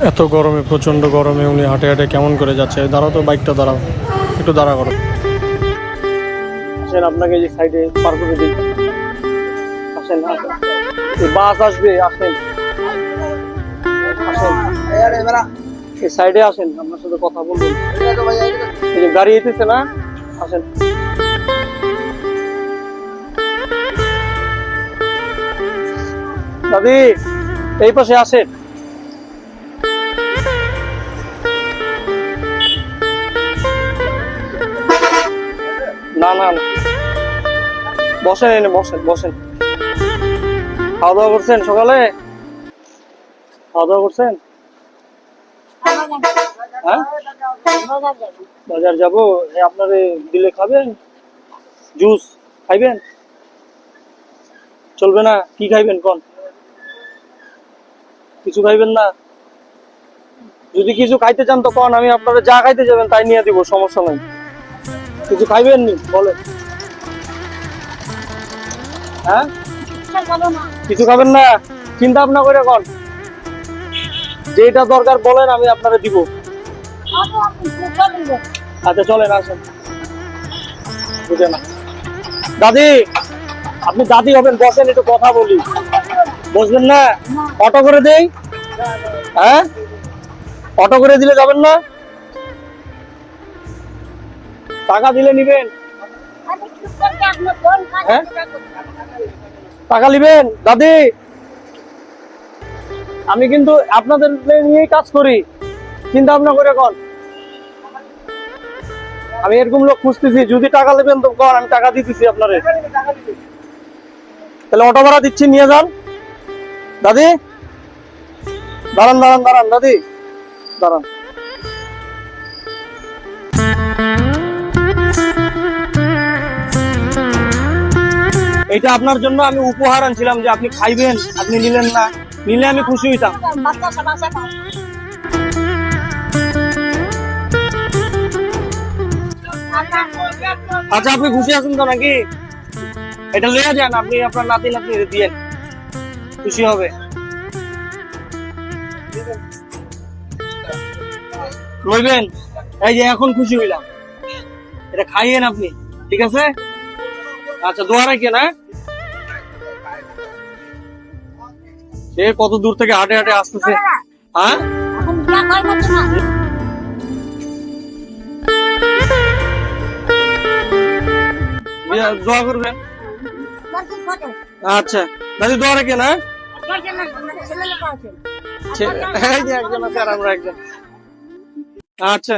এত গরমে প্রচণ্ড গরমে উনি হাঁটে হাঁটে কেমন করে যাচ্ছে? দাঁড়াও তো, বাইকটা দাঁড়াও। একটু দাঁড়া করো। আসেন আপনাকে যে সাইডে পার করে দিই। আসেন বাস আসবে, আসেন। আসেন। সাইডে আসেন, আপনার সাথে কথা বলব। গাড়ি এসেছে না? আসেন। দাদি, এই পাশে আসেন। না না। বসেন এনে, বসেন বসেন। খাওয়া দাওয়া করছেন সকালে? খাওয়া দাওয়া করছেন? হ্যাঁ? বাজার যাব আপনারে দিলে খাবেন? জুস খাইবেন? চলবে না, কি খাইবেন কোন? কিছু খাইবেন না? যদি কিছু খাইতে চান তো কোন, আমি আপনারা যা খাইতে যাবেন তাই নিয়ে দিব, সমস্যা নাই। কিছু খাইবেন নি? বলেন হ্যাঁ? কিছু খাবেন না? চিন্তা ভাবনা করে কন। যেটা দরকার বলেন, আমি আপনারা দিব। আচ্ছা চলেন, আসেন। বুঝে না। দাদি, আপনি দাদি হবেন, বসেন, একটু কথা বলি। বসবেন না? অটো করে দেই? হ্যাঁ? অটো করে দিলে যাবেন না? টাকা দিলে নিবেন? হ্যাঁ? টাকা নিবেন? দাদি? আমি কিন্তু আপনাদের নিয়েই কাজ করি। চিন্তা ভাবনা করে কন। আমি এরকম লোক খুঁজতেছি, যদি টাকা নেবেন তো কর আমি টাকা দিতেছি আপনারে। তাহলে অটো ভাড়া দিচ্ছি, নিয়ে যান। দাদি? দাঁড়ান দাঁড়ান দাঁড়ান, দাদি? দাঁড়ান। এটা আপনার জন্য আমি উপহার আনছিলাম যে আপনি খাইবেন, আপনি নিলেন না। নিলে আমি খুশি হইতাম। আচ্ছা আপনি খুশি আছেন তো নাকি? এটা লইয়া যান, আপনি আপনার নাতি নাতি দিয়েন। খুশি হবে। লইবেন। এই যে এখন খুশি হইলাম। এটা খাইয়েন আপনি, ঠিক আছে? আচ্ছা দোয়া রাখেন হ্যাঁ? সে কত দূর থেকে হাঁটে হাঁটে আসতেছে। হ্যাঁ? দিয়া- দোয়া করবেন আচ্ছা। দাদি দোয়া রাখেন হ্যাঁ? আচ্ছা।